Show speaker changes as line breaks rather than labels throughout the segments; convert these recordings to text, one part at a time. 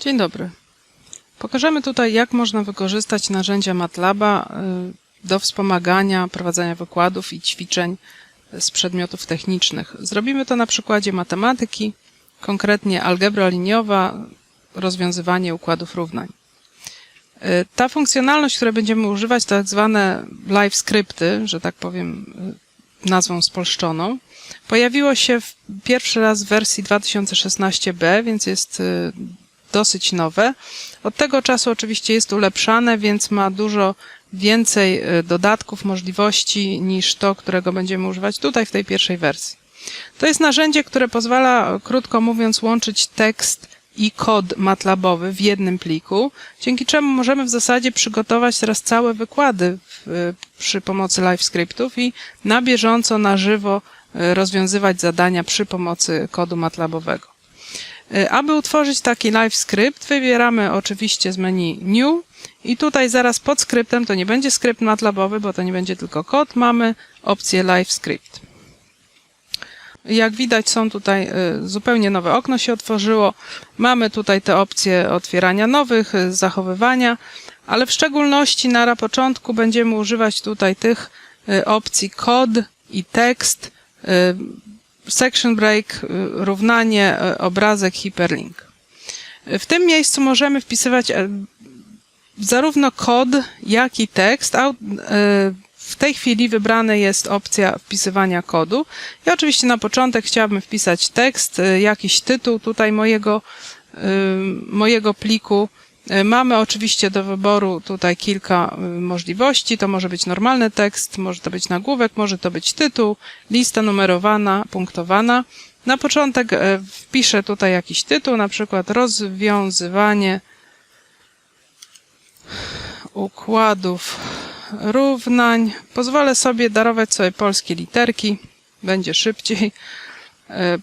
Dzień dobry. Pokażemy tutaj, jak można wykorzystać narzędzia MATLABa y, do wspomagania prowadzenia wykładów i ćwiczeń z przedmiotów technicznych. Zrobimy to na przykładzie matematyki, konkretnie algebra liniowa, rozwiązywanie układów równań. Y, Ta funkcjonalność, której będziemy używać, to tak zwane live scripty, że tak powiem y, nazwą spolszczoną. Pojawiło się pierwszy raz w wersji 2016b, więc jest dosyć nowe. Od tego czasu oczywiście jest ulepszane, więc ma dużo więcej y, dodatków, możliwości niż to, którego będziemy używać tutaj w tej pierwszej wersji. To jest narzędzie, które pozwala, krótko mówiąc, łączyć tekst i kod matlabowy w jednym pliku, dzięki czemu możemy w zasadzie przygotować teraz całe wykłady w, przy pomocy live scriptów i na bieżąco, na żywo y, rozwiązywać zadania przy pomocy kodu matlabowego. Y, Aby utworzyć taki live script, wybieramy oczywiście z menu New i tutaj zaraz pod skryptem, to nie będzie skrypt matlabowy, bo to nie będzie tylko kod, mamy opcję live script. Jak widać są tutaj y, zupełnie nowe okno się otworzyło. Mamy tutaj te opcje otwierania nowych, y, zachowywania, ale w szczególności na początku będziemy używać tutaj tych opcji kod i tekst, section break, równanie, obrazek, hyperlink. W tym miejscu możemy wpisywać e, zarówno kod, jak i tekst. W tej chwili wybrana jest opcja wpisywania kodu. Ja oczywiście na początek chciałabym wpisać tekst, jakiś tytuł tutaj mojego, mojego pliku. Mamy oczywiście do wyboru tutaj kilka możliwości. To może być normalny tekst, może to być nagłówek, może to być tytuł, lista numerowana, punktowana. Na początek wpiszę tutaj jakiś tytuł, na przykład rozwiązywanie układów równań. Pozwolę sobie darować sobie polskie literki, będzie szybciej.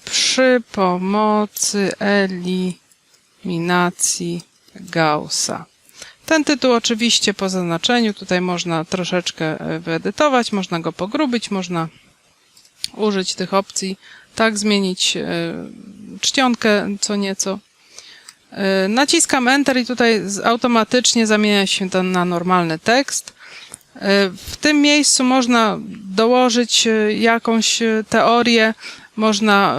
Przy pomocy eliminacji Gaussa. Ten tytuł oczywiście po zaznaczeniu, tutaj można troszeczkę wyedytować, można go pogrubić, można użyć tych opcji, tak zmienić czcionkę co nieco. Naciskam Enter i tutaj automatycznie zamienia się to na normalny tekst. W tym miejscu można dołożyć jakąś teorię, można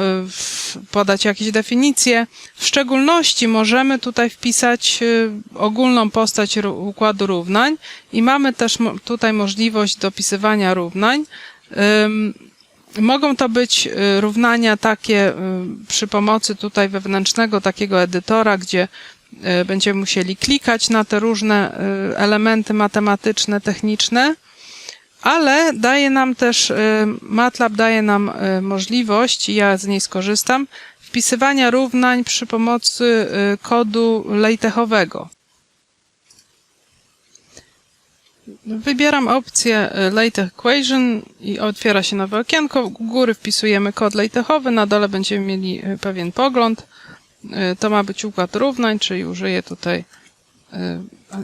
podać jakieś definicje. W szczególności możemy tutaj wpisać ogólną postać układu równań i mamy też tutaj możliwość dopisywania równań. Mogą to być równania takie przy pomocy tutaj wewnętrznego takiego edytora, gdzie będziemy musieli klikać na te różne elementy matematyczne, techniczne, ale daje nam też, MATLAB daje nam możliwość, i ja z niej skorzystam, wpisywania równań przy pomocy kodu LaTeXowego. Wybieram opcję LaTeX Equation i otwiera się nowe okienko. U góry wpisujemy kod LaTeXowy, na dole będziemy mieli pewien pogląd. To ma być układ równań, czyli użyję tutaj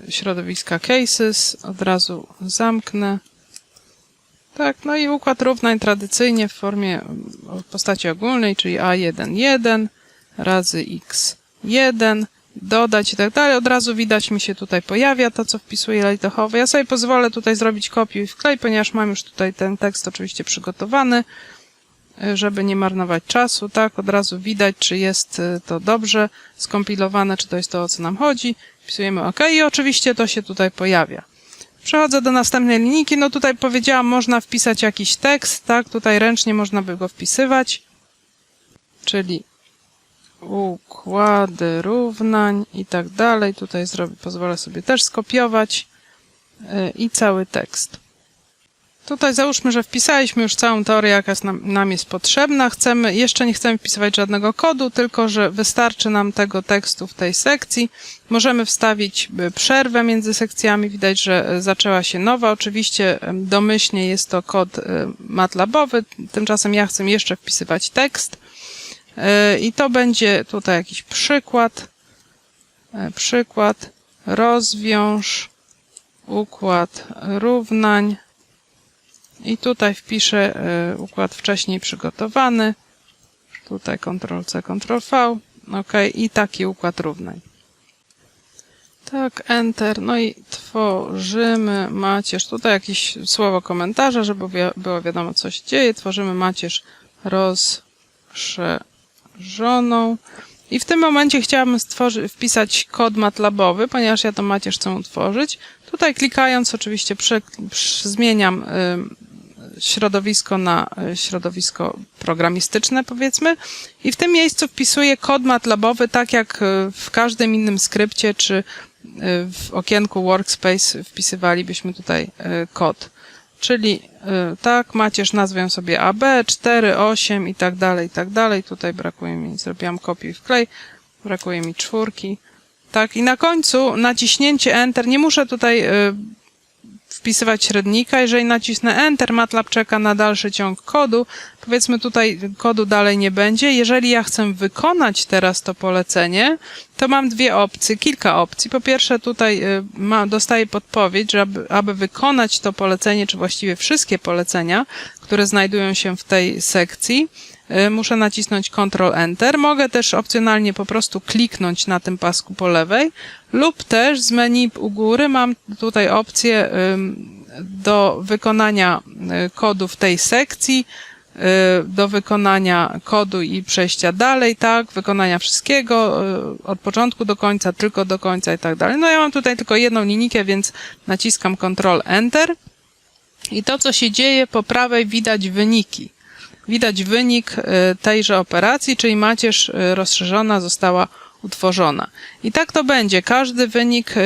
środowiska cases. Od razu zamknę. Tak, no i układ równań tradycyjnie w formie w postaci ogólnej, czyli A11 razy x1 dodać i tak dalej. Od razu widać mi się tutaj pojawia to, co wpisuję lejtochowe. Ja sobie pozwolę tutaj zrobić kopiuj i wklej, ponieważ mam już tutaj ten tekst oczywiście przygotowany, żeby nie marnować czasu, tak? Od razu widać, czy jest to dobrze skompilowane, czy to jest to, o co nam chodzi. Wpisujemy OK i oczywiście to się tutaj pojawia. Przechodzę do następnej linijki. No tutaj powiedziałam, można wpisać jakiś tekst, tak? Tutaj ręcznie można by go wpisywać, czyli układy równań i tak dalej. Tutaj zrobię, pozwolę sobie też skopiować yy, i cały tekst. Tutaj załóżmy, że wpisaliśmy już całą teorię, jaka jest nam, nam jest potrzebna. Chcemy, jeszcze nie chcemy wpisywać żadnego kodu, tylko że wystarczy nam tego tekstu w tej sekcji. Możemy wstawić przerwę między sekcjami. Widać, że zaczęła się nowa. Oczywiście domyślnie jest to kod matlabowy. Tymczasem ja chcę jeszcze wpisywać tekst. I to będzie tutaj jakiś przykład. Przykład. Rozwiąż układ równań. I tutaj wpiszę układ wcześniej przygotowany. Tutaj Ctrl-C, Ctrl-V. OK. I taki układ równań. Tak, Enter. No i tworzymy macierz. Tutaj jakieś słowo komentarza, żeby było wiadomo, co się dzieje. Tworzymy macierz rozszerzoną. I w tym momencie chciałabym wpisać kod matlabowy, ponieważ ja tą macierz chcę utworzyć. Tutaj klikając oczywiście zmieniam ym, środowisko na y, środowisko programistyczne, powiedzmy. I w tym miejscu wpisuję kod matlabowy, tak jak y, w każdym innym skrypcie, czy y, w okienku Workspace wpisywalibyśmy tutaj kod. Czyli tak, macierz nazwę sobie AB, 4, 8 i tak dalej, i tak dalej. Tutaj brakuje mi, zrobiłam kopiuj wklej, brakuje mi czwórki. Tak, i na końcu naciśnięcie Enter, nie muszę tutaj wpisywać średnika. Jeżeli nacisnę Enter, MATLAB czeka na dalszy ciąg kodu. Powiedzmy tutaj kodu dalej nie będzie. Jeżeli ja chcę wykonać teraz to polecenie, to mam dwie opcje, kilka opcji. Po pierwsze tutaj y, ma, dostaję podpowiedź, że aby, aby wykonać to polecenie, czy właściwie wszystkie polecenia, które znajdują się w tej sekcji, muszę nacisnąć Ctrl Enter. Mogę też opcjonalnie po prostu kliknąć na tym pasku po lewej lub też z menu u góry mam tutaj opcję do wykonania y, kodu w tej sekcji, y, do wykonania kodu i przejścia dalej, tak, wykonania wszystkiego y, od początku do końca, tylko do końca i tak dalej. No ja mam tutaj tylko jedną linijkę, więc naciskam Ctrl Enter i to, co się dzieje po prawej widać wyniki. Widać wynik y, tejże operacji, czyli macierz y, rozszerzona została utworzona. I tak to będzie. Każdy wynik y,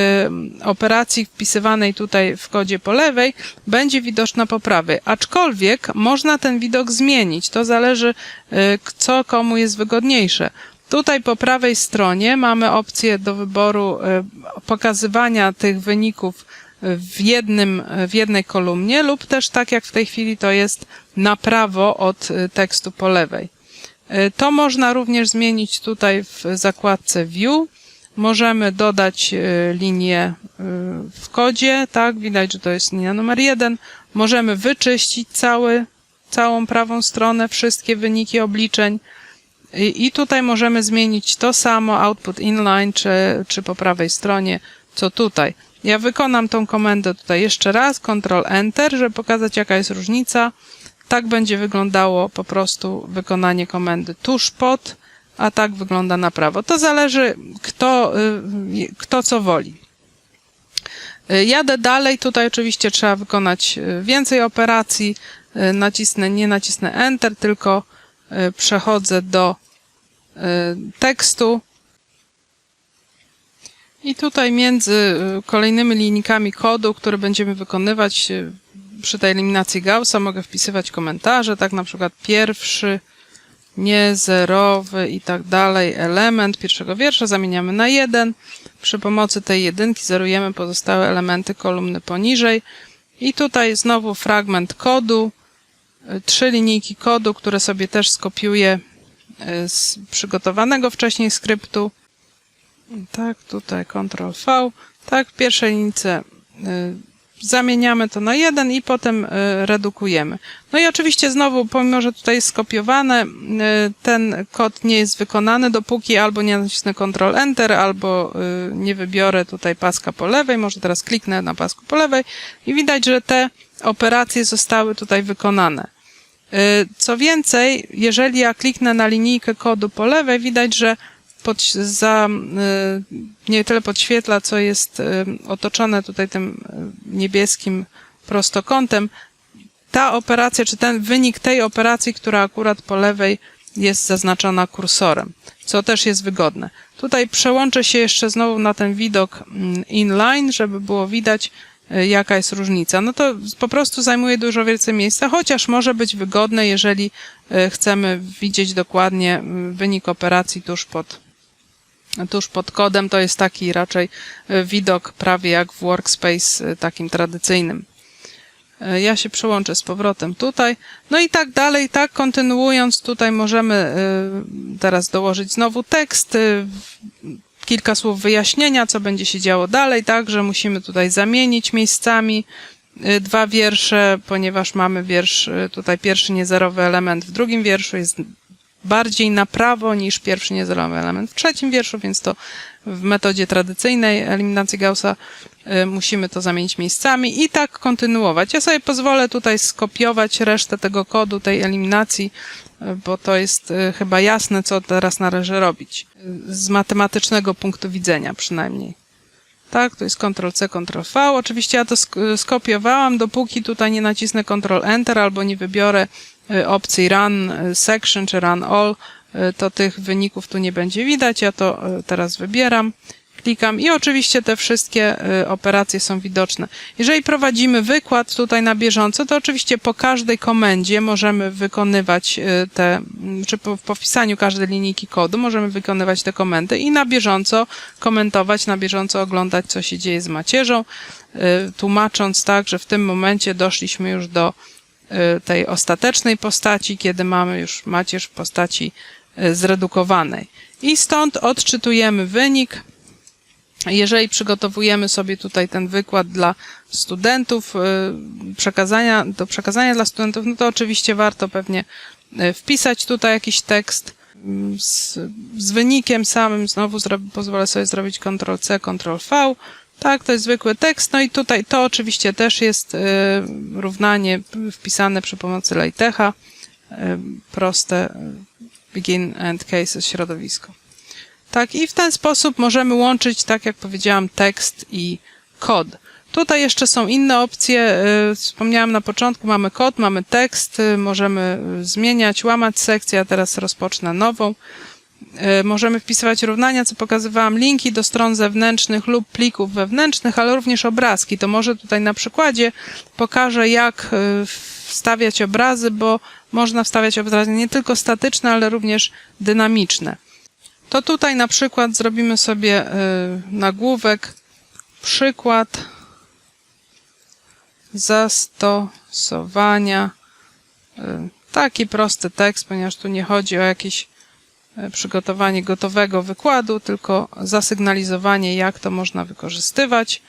operacji wpisywanej tutaj w kodzie po lewej będzie widoczna po prawej. Aczkolwiek można ten widok zmienić. To zależy, co komu jest wygodniejsze. Tutaj po prawej stronie mamy opcję do wyboru pokazywania tych wyników w jednym, w jednej kolumnie lub też tak jak w tej chwili to jest na prawo od y, tekstu po lewej. Y, To można również zmienić tutaj w zakładce View. Możemy dodać y, linię w kodzie, tak, widać, że to jest linia numer jeden. Możemy wyczyścić cały, całą prawą stronę, wszystkie wyniki obliczeń. I tutaj możemy zmienić to samo, output inline, czy, czy po prawej stronie, co tutaj. Ja wykonam tą komendę tutaj jeszcze raz, Ctrl Enter, żeby pokazać jaka jest różnica. Tak będzie wyglądało po prostu wykonanie komendy tuż pod, a tak wygląda na prawo. To zależy kto, y, kto co woli. Y, Jadę dalej, tutaj oczywiście trzeba wykonać y, więcej operacji. Nacisnę, nie nacisnę Enter, tylko przechodzę do tekstu. I tutaj między kolejnymi linijkami kodu, które będziemy wykonywać przy tej eliminacji Gaussa, mogę wpisywać komentarze, tak na przykład pierwszy, niezerowy i tak dalej element pierwszego wiersza zamieniamy na jeden. Przy pomocy tej jedynki zerujemy pozostałe elementy kolumny poniżej. I tutaj znowu fragment kodu, y, trzy linijki kodu, które sobie też skopiuję y, z przygotowanego wcześniej skryptu. Tak, tutaj Ctrl V. Tak, w pierwszej linijce y, zamieniamy to na jeden i potem y, redukujemy. No i oczywiście znowu, pomimo, że tutaj jest skopiowane, y, ten kod nie jest wykonany, dopóki albo nie nacisnę Ctrl Enter, albo y, nie wybiorę tutaj paska po lewej. Może teraz kliknę na pasku po lewej i widać, że te operacje zostały tutaj wykonane. Co więcej, jeżeli ja kliknę na linijkę kodu po lewej, widać, że pod, za, y, nie tyle podświetla, co jest y, otoczone tutaj tym y, niebieskim prostokątem. Ta operacja, czy ten wynik tej operacji, która akurat po lewej jest zaznaczona kursorem, co też jest wygodne. Tutaj przełączę się jeszcze znowu na ten widok mm, inline, żeby było widać, jaka jest różnica. No to po prostu zajmuje dużo więcej miejsca, chociaż może być wygodne, jeżeli chcemy widzieć dokładnie wynik operacji tuż pod, tuż pod kodem. To jest taki raczej y, widok prawie jak w Workspace y, takim tradycyjnym. Y, Ja się przełączę z powrotem tutaj. No i tak dalej, tak kontynuując, tutaj możemy teraz dołożyć znowu tekst, kilka słów wyjaśnienia, co będzie się działo dalej, tak, że musimy tutaj zamienić miejscami dwa wiersze, ponieważ mamy wiersz, tutaj pierwszy niezerowy element w drugim wierszu jest bardziej na prawo niż pierwszy niezerowy element w trzecim wierszu, więc to w metodzie tradycyjnej eliminacji Gaussa y, musimy to zamienić miejscami i tak kontynuować. Ja sobie pozwolę tutaj skopiować resztę tego kodu, tej eliminacji, y, bo to jest y, chyba jasne, co teraz należy robić. Z matematycznego punktu widzenia przynajmniej. Tak, to jest Ctrl-C, Ctrl-V. Oczywiście ja to sk- skopiowałam, dopóki tutaj nie nacisnę Ctrl-Enter albo nie wybiorę opcji Run y, Section czy Run All, y, to tych wyników tu nie będzie widać. Ja to y, teraz wybieram, klikam i oczywiście te wszystkie y, operacje są widoczne. Jeżeli prowadzimy wykład tutaj na bieżąco, to oczywiście po każdej komendzie możemy wykonywać y, te, mm, czy po, po wpisaniu każdej linijki kodu możemy wykonywać te komendy i na bieżąco komentować, na bieżąco oglądać, co się dzieje z macierzą, y, tłumacząc tak, że w tym momencie doszliśmy już do y, tej ostatecznej postaci, kiedy mamy już macierz w postaci y, zredukowanej. I stąd odczytujemy wynik. Jeżeli przygotowujemy sobie tutaj ten wykład dla studentów, y, przekazania, do przekazania dla studentów, no to oczywiście warto pewnie y, wpisać tutaj jakiś tekst mm, z, z wynikiem samym. Znowu pozwolę sobie zrobić Ctrl-C, Ctrl-V. Tak, to jest zwykły tekst. No i tutaj to oczywiście też jest y, równanie wpisane przy pomocy LaTeXa. Y, proste y, begin and cases środowisko. Tak, i w ten sposób możemy łączyć, tak jak powiedziałam, tekst i kod. Tutaj jeszcze są inne opcje. Wspomniałam na początku, mamy kod, mamy tekst, możemy zmieniać, łamać sekcję, a teraz rozpocznę nową. Y, Możemy wpisywać równania, co pokazywałam, linki do stron zewnętrznych lub plików wewnętrznych, ale również obrazki. To może tutaj na przykładzie pokażę, jak y, wstawiać obrazy, bo można wstawiać obrazy nie tylko statyczne, ale również dynamiczne. To tutaj na przykład zrobimy sobie y, nagłówek, przykład zastosowania. Taki prosty tekst, ponieważ tu nie chodzi o jakieś przygotowanie gotowego wykładu, tylko zasygnalizowanie, jak to można wykorzystywać.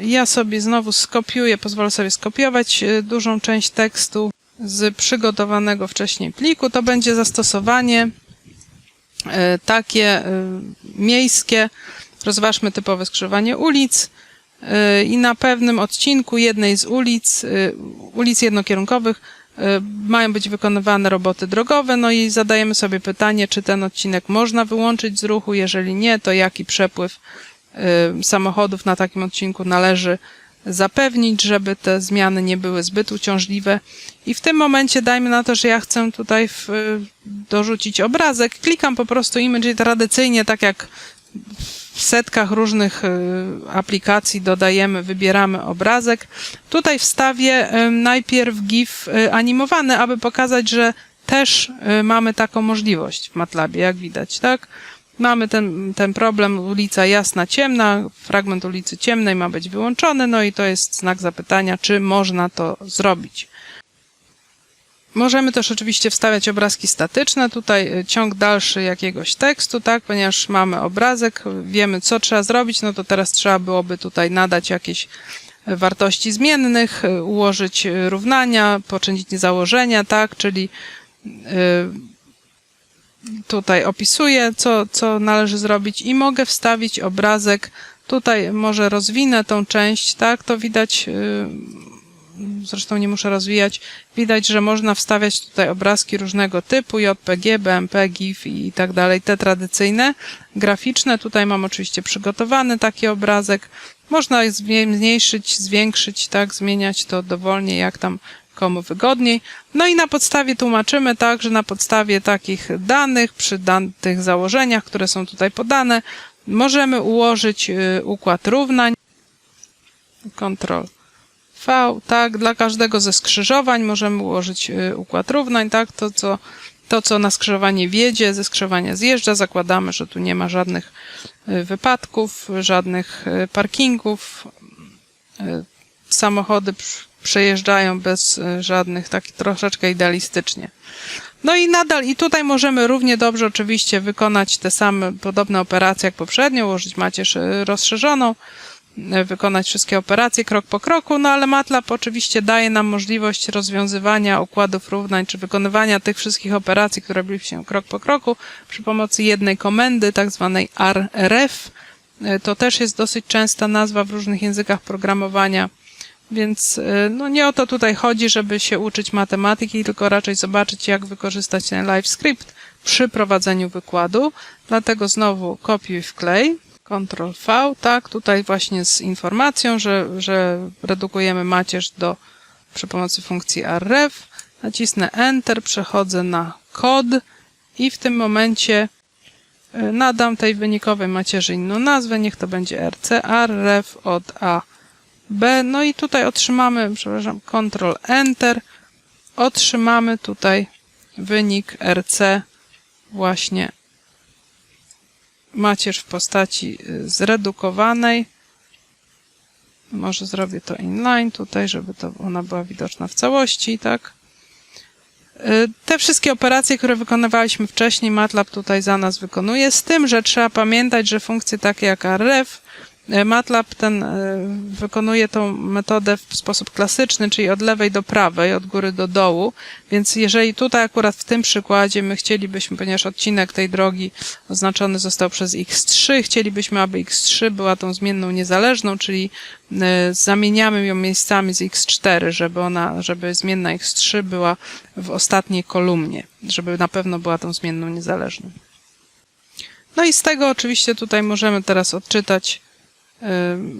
Ja sobie znowu skopiuję, pozwolę sobie skopiować y, dużą część tekstu z przygotowanego wcześniej pliku. To będzie zastosowanie e, takie e, miejskie. Rozważmy typowe skrzyżowanie ulic e, i na pewnym odcinku jednej z ulic, e, ulic jednokierunkowych, e, mają być wykonywane roboty drogowe, no i zadajemy sobie pytanie, czy ten odcinek można wyłączyć z ruchu, jeżeli nie, to jaki przepływ e, samochodów na takim odcinku należy zapewnić, żeby te zmiany nie były zbyt uciążliwe. I w tym momencie dajmy na to, że ja chcę tutaj w, dorzucić obrazek. Klikam po prostu image tradycyjnie, tak jak w setkach różnych y, aplikacji dodajemy, wybieramy obrazek. Tutaj wstawię y, najpierw GIF y, animowany, aby pokazać, że też mamy taką możliwość w MATLABie, jak widać, tak? Mamy ten, ten problem, ulica jasna, ciemna, fragment ulicy ciemnej ma być wyłączony, no i to jest znak zapytania, czy można to zrobić. Możemy też oczywiście wstawiać obrazki statyczne, tutaj y, ciąg dalszy jakiegoś tekstu, tak, ponieważ mamy obrazek, wiemy co trzeba zrobić, no to teraz trzeba byłoby tutaj nadać jakieś y, wartości zmiennych, y, ułożyć równania, poczynić założenia, tak, czyli tutaj opisuję, co, co należy zrobić i mogę wstawić obrazek. Tutaj może rozwinę tą część, tak? To widać, zresztą nie muszę rozwijać. Widać, że można wstawiać tutaj obrazki różnego typu, JPG, BMP, GIF i tak dalej, te tradycyjne, graficzne. Tutaj mam oczywiście przygotowany taki obrazek. Można zmniejszyć, zwiększyć, tak? Zmieniać to dowolnie, jak tam komu wygodniej. No i na podstawie tłumaczymy tak, że na podstawie takich danych, przy dan tych założeniach, które są tutaj podane, możemy ułożyć y, układ równań. Ctrl Tak, dla każdego ze skrzyżowań możemy ułożyć y, układ równań, tak, to co, to co na skrzyżowanie wiedzie, ze skrzyżowania zjeżdża, zakładamy, że tu nie ma żadnych y, wypadków, żadnych y, parkingów, samochody przejeżdżają bez żadnych, tak troszeczkę idealistycznie. No i nadal, i tutaj możemy równie dobrze oczywiście wykonać te same podobne operacje jak poprzednio, ułożyć macierz rozszerzoną, wykonać wszystkie operacje krok po kroku, no ale MATLAB oczywiście daje nam możliwość rozwiązywania układów równań, czy wykonywania tych wszystkich operacji, które robiliśmy krok po kroku przy pomocy jednej komendy, tak zwanej RRF. E, To też jest dosyć częsta nazwa w różnych językach programowania. Więc y, no nie o to tutaj chodzi, żeby się uczyć matematyki, tylko raczej zobaczyć, jak wykorzystać ten live script przy prowadzeniu wykładu. Dlatego znowu kopiuj wklej, Ctrl V, tak, tutaj właśnie z informacją, że, że redukujemy macierz do, przy pomocy funkcji rref. Nacisnę Enter, przechodzę na kod i w tym momencie y, nadam tej wynikowej macierzy inną nazwę, niech to będzie RC, rref od A B. No i tutaj otrzymamy, przepraszam, Ctrl Enter. Otrzymamy tutaj wynik RC właśnie macierz w postaci y, zredukowanej. Może zrobię to inline tutaj, żeby to ona była widoczna w całości, tak? Y, Te wszystkie operacje, które wykonywaliśmy wcześniej, MATLAB tutaj za nas wykonuje, z tym, że trzeba pamiętać, że funkcje takie jak ref, E, MATLAB ten e, wykonuje tą metodę w sposób klasyczny, czyli od lewej do prawej, od góry do dołu. Więc jeżeli tutaj akurat w tym przykładzie my chcielibyśmy, ponieważ odcinek tej drogi oznaczony został przez x3, chcielibyśmy, aby x3 była tą zmienną niezależną, czyli e, zamieniamy ją miejscami z x4, żeby ona, żeby zmienna x3 była w ostatniej kolumnie, żeby na pewno była tą zmienną niezależną. No i z tego oczywiście tutaj możemy teraz odczytać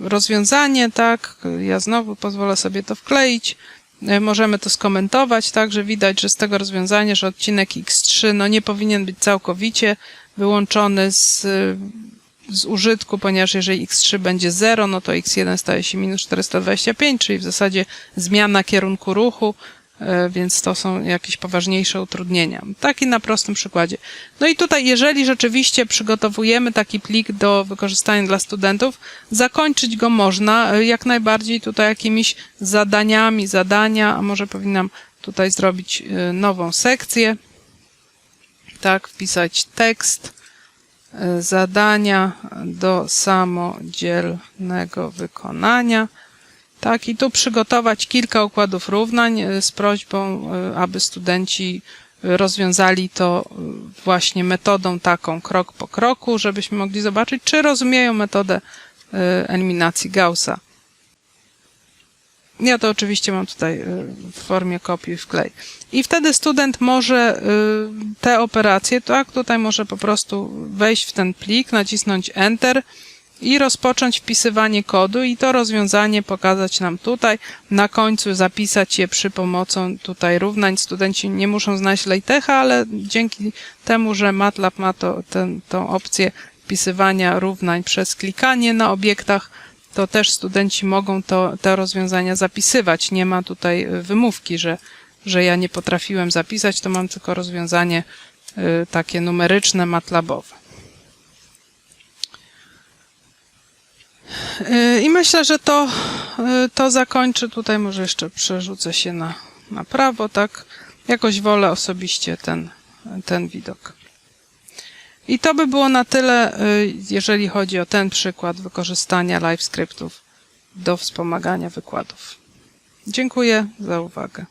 rozwiązanie, tak? Ja znowu pozwolę sobie to wkleić. Y, Możemy to skomentować, tak, że widać, że z tego rozwiązania, że odcinek X3 no nie powinien być całkowicie wyłączony z, z użytku, ponieważ jeżeli X3 będzie 0, no to X1 staje się minus 425, czyli w zasadzie zmiana kierunku ruchu, e, więc to są jakieś poważniejsze utrudnienia. Taki na prostym przykładzie. No i tutaj, jeżeli rzeczywiście przygotowujemy taki plik do wykorzystania dla studentów, zakończyć go można e, jak najbardziej tutaj jakimiś zadaniami, zadania, a może powinnam tutaj zrobić e, nową sekcję. Tak, wpisać tekst, e, zadania do samodzielnego wykonania. Tak, i tu przygotować kilka układów równań e, z prośbą, e, aby studenci rozwiązali to e, właśnie metodą taką krok po kroku, żebyśmy mogli zobaczyć, czy rozumieją metodę e, eliminacji Gaussa. Ja to oczywiście mam tutaj w formie kopii i wklej. I wtedy student może te operacje, tak, tutaj może po prostu wejść w ten plik, nacisnąć Enter i rozpocząć wpisywanie kodu i to rozwiązanie pokazać nam tutaj. Na końcu zapisać je przy pomocą tutaj równań. Studenci nie muszą znać LaTeXa, ale dzięki temu, że MATLAB ma to, ten, tą opcję wpisywania równań przez klikanie na obiektach, to też studenci mogą to, te rozwiązania zapisywać. Nie ma tutaj y, wymówki, że, że ja nie potrafiłem zapisać, to mam tylko rozwiązanie y, takie numeryczne, matlabowe. I myślę, że to, y, to zakończy. Tutaj może jeszcze przerzucę się na, na prawo, tak? Jakoś wolę osobiście ten, ten widok. I to by było na tyle, y, jeżeli chodzi o ten przykład wykorzystania live scriptów do wspomagania wykładów. Dziękuję za uwagę.